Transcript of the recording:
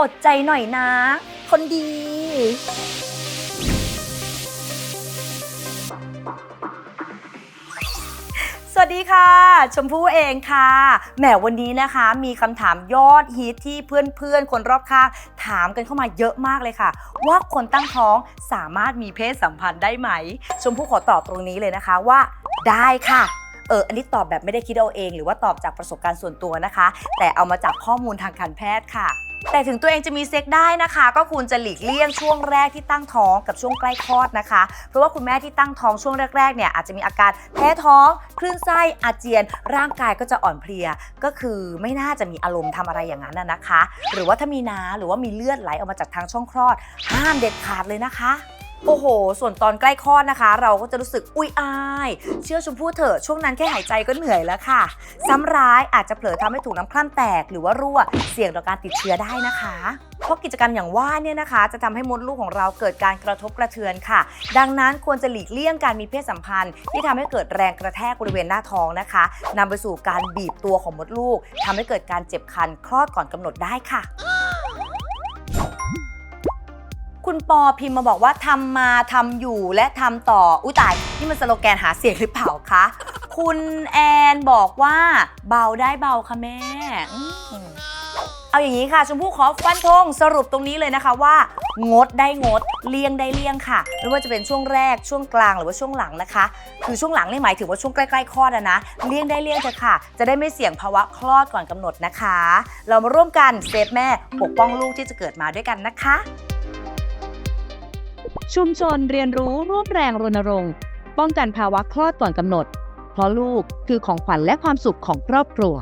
อดใจหน่อยนะ คนดี สวัสดีค่ะ ชมพู่เองค่ะ แหมวันนี้นะคะ มีคำถามยอดฮิตที่เพื่อนๆ คนรอบข้างถามกันเข้ามาเยอะมากเลยค่ะ ว่าคนตั้งท้องสามารถมีเพศสัมพันธ์ได้ไหม ชมพู่ขอตอบตรงนี้เลยนะคะว่าได้ค่ะเออ อันนี้ตอบแบบไม่ได้คิดเอาเอง หรือว่าตอบจากประสบการณ์ส่วนตัวนะคะ แต่เอามาจากข้อมูลทางการแพทย์ค่ะ แต่ถึงตัวเองจะมีเซ็กได้นะคะ ก็ควรจะหลีกเลี่ยงช่วงแรกที่ตั้งท้องกับช่วงใกล้คลอดนะคะ เพราะว่าคุณแม่ที่ตั้งท้องช่วงแรกๆเนี่ยอาจจะมีอาการแพ้ท้อง คลื่นไส้อาเจียน ร่างกายก็จะอ่อนเพลีย ก็คือไม่น่าจะมีอารมณ์ทำอะไรอย่างนั้นนะนะคะ หรือว่าถ้ามีน้ำหรือว่ามีเลือดไหลออกมาจากทางช่องคลอด ห้ามเด็ดขาดเลยนะคะ โอ้โห ส่วนตอนใกล้คลอดนะคะ เราก็จะรู้สึกอุ้ยอาย เชื่อชมพู่เถอะช่วงนั้นแค่หายใจก็เหนื่อยแล้วค่ะ ซ้ำร้ายอาจจะเผลอทำให้ถุงน้ำคร่ำแตกหรือว่ารั่วเสี่ยงต่อการติดเชื้อได้นะคะเพราะกิจกรรมอย่างว่าเนี่ยนะคะ จะทำให้มดลูกของเราเกิดการกระทบกระเทือนค่ะ ดังนั้นควรจะหลีกเลี่ยงการมีเพศสัมพันธ์ ที่ทำให้เกิดแรงกระแทกบริเวณหน้าท้องนะคะนำไปสู่การบีบตัวของมดลูกทำให้เกิดการเจ็บคันคลอดก่อนกำหนดได้ค่ะ คุณปอพิมพ์มาบอกว่าทำมาทำอยู่และทำต่อ อุ้ยตาย นี่มันสโลแกนหาเสียงหรือเปล่าคะ คุณแอนบอกว่า เบาได้เบาค่ะแม่อืมเอาอย่างนี้ค่ะชมพู่ขอฟันธงสรุปตรงนี้เลยนะคะว่า งดได้งดเลี่ยงได้เลี่ยงค่ะ ไม่ว่าจะเป็นช่วงแรกช่วงกลางหรือว่าช่วงหลังนะคะ คือช่วงหลังนี่หมายถึงว่าช่วงใกล้ๆคลอดอะนะเลี่ยงได้เลี่ยงเถอะค่ะ จะได้ไม่เสี่ยงภาวะคลอดก่อนกำหนดนะคะ เรามาร่วมกันเซฟแม่ปกป้องลูกที่จะเกิดมาด้วยกันนะคะ ชุมชนเรียนรู้ร่วมแรงรณรงค์ ป้องกันภาวะคลอดก่อนกำหนด เพราะลูกคือของขวัญและความสุขของครอบครัว